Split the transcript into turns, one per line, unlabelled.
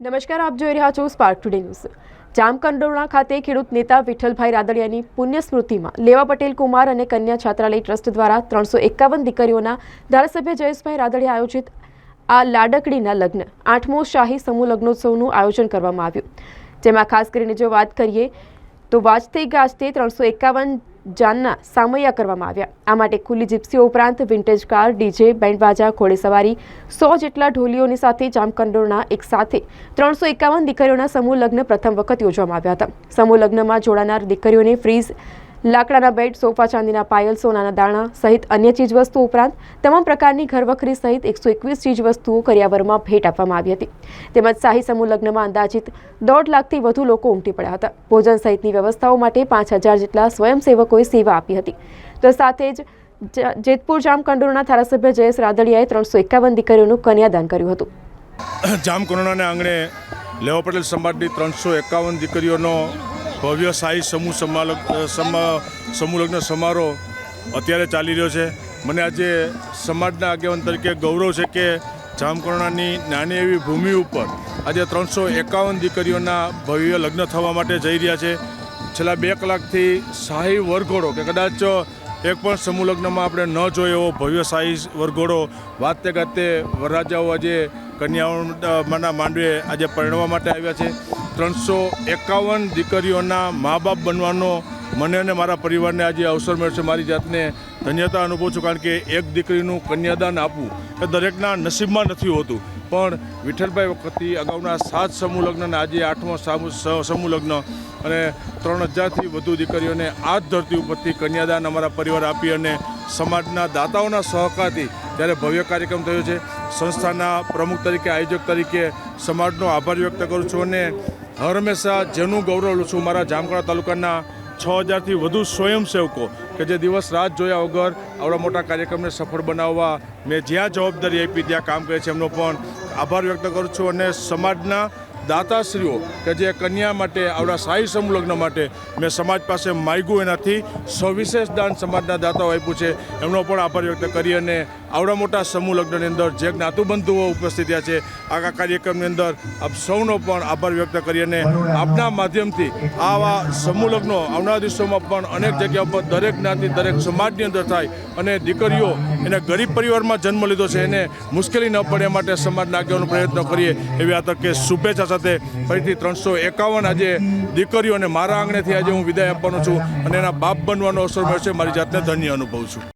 નમસ્કાર, આપ જોઈ રહ્યા છો સ્પાર્ક ટુડે ન્યૂઝ જામકંડોરણા ખાતે ખેડૂત નેતા વિઠ્ઠલભાઈ રાદડિયાની પુણ્ય સ્મૃતિમાં લેવા પટેલ કુમાર અને કન્યા છાત્રાલય ટ્રસ્ટ દ્વારા ત્રણસો એકાવન દીકરીઓના ધારાસભ્ય જયેશભાઈ રાદડિયા આયોજિત આ લાડકડીના લગ્ન, આઠમો શાહી સમૂહ લગ્નોત્સવનું આયોજન કરવામાં આવ્યું. જેમાં ખાસ કરીને જો વાત કરીએ તો વાજતે ગાજતે ત્રણસો એકાવન જાનના સામૈયા કરવામાં આવ્યા. આ માટે ખુલ્લી જીપ્સીઓ ઉપરાંત વિન્ટેજ કાર ડીજે બેન્ડબાજા ઘોડેસવારી, સો જેટલા ઢોલીઓની સાથે જામકંડોળના એક સાથે ત્રણસો એકાવન દીકરીઓના સમૂહ લગ્ન પ્રથમ વખત યોજવામાં આવ્યા હતા. સમૂહ લગ્નમાં જોડાનાર દીકરીઓને ફ્રીઝ લાકડાના બેડ સોફા ચાંદીના પાયલ, સોનાના દાણા સહિત અન્ય ચીજવસ્તુઓ ઉપરાંત તમામ પ્રકારની ઘરવખરી સહિત એકસો એકવીસ ચીજવસ્તુઓ કરિયાવરમાં ભેટ આપવામાં આવી હતી. તેમજ શાહી સમૂહ લગ્નમાં અંદાજિત દોઢ લાખથી વધુ લોકો ઉમટી પડ્યા હતા. ભોજન સહિતની વ્યવસ્થાઓ માટે પાંચ હજાર જેટલા સ્વયંસેવકોએ સેવા આપી હતી. તો સાથે જ જેતપુર જામકંડોરના ધારાસભ્ય જયેશ રાદડિયાએ ત્રણસો એકાવન દીકરીઓનું કન્યાદાન કર્યું હતું.
જામકંડોરના આંગણે લેવા પટેલ સમાજની ત્રણસો એકાવન દીકરીઓનો ભવ્ય શાહી સમૂહ સમા સમૂહલગ્ન સમારોહ અત્યારે ચાલી રહ્યો છે. મને આજે સમાજના આગેવાન તરીકે ગૌરવ છે કે જામકર્ણાની નાની એવી ભૂમિ ઉપર આજે ત્રણસો એકાવન દીકરીઓના ભવ્ય લગ્ન થવા માટે જઈ રહ્યા છે. છેલ્લા બે કલાકથી શાહી વરઘોડો કે કદાચ એક પણ સમૂહ લગ્નમાં આપણે ન જોયો એવો ભવ્ય શાહી વરઘોડો વાતે ગાતે વરરાજાઓ આજે કન્યાઓના માંડવે આજે પરણવા માટે આવ્યા છે. ત્રણસો એકાવન દીકરીઓના મા બાપ બનવાનો મને અને મારા પરિવારને આજે અવસર મળ્યો છે. મારી જાતને ધન્યતા અનુભવું છું, કારણ કે એક દીકરીનું કન્યાદાન આપવું એ દરેકના નસીબમાં નથી હોતું. પણ વિઠ્ઠલભાઈ વખતથી અગાઉના સાત સમૂહ લગ્ન અને આજે આઠમો સમૂહ લગ્ન અને ત્રણ હજારથી વધુ દીકરીઓને આ જ ધરતી ઉપરથી કન્યાદાન અમારા પરિવાર આપી અને સમાજના દાતાઓના સહકારથી જ્યારે ભવ્ય કાર્યક્રમ થયો છે. સંસ્થાના પ્રમુખ તરીકે, આયોજક તરીકે સમાજનો આભાર વ્યક્ત કરું છું અને હર હંમેશા જેનું ગૌરવ લઉં છું, મારા જામકડા તાલુકાના છ હજારથી વધુ સ્વયંસેવકો કે જે દિવસ રાત જોયા વગર આવડા મોટા કાર્યક્રમને સફળ બનાવવા મેં જ્યાં જવાબદારી આપી, ત્યાં કામ કરે છે. એમનો પણ આભાર વ્યક્ત કરું છું અને સમાજના દાતાશ્રીઓ કે જે કન્યા માટે, આવડા સાહી સમૂહ માટે મેં સમાજ પાસે માગ્યું એનાથી સવિશેષ દાન સમાજના દાતાઓ આપ્યું છે. એમનો પણ આભાર વ્યક્ત કરી અને આવડા મોટા સમૂહ લગ્નની અંદર જે જ્ઞાતુબંધુઓ ઉપસ્થિત થયા છે આગા કાર્યક્રમની અંદર આપ સૌનો પણ આભાર વ્યક્ત કરી અને આપના માધ્યમથી આવા સમૂહ લગ્નો આવનારા દિવસોમાં પણ અનેક જગ્યા પર દરેક જ્ઞાતિ, દરેક સમાજની અંદર થાય અને દીકરીઓ એને ગરીબ પરિવારમાં જન્મ લીધો છે, એને મુશ્કેલી ન પડે માટે સમાજના આગેવાનો પ્રયત્ન કરીએ એવી આ તકે શુભેચ્છા સાથે ફરીથી ત્રણસો એકાવન આજે દીકરીઓને મારા આંગણેથી આજે હું વિદાય આપવાનો છું અને એના બાપ બનવાનો અવસર મળશે મારી જાતને ધન્ય અનુભવું છું.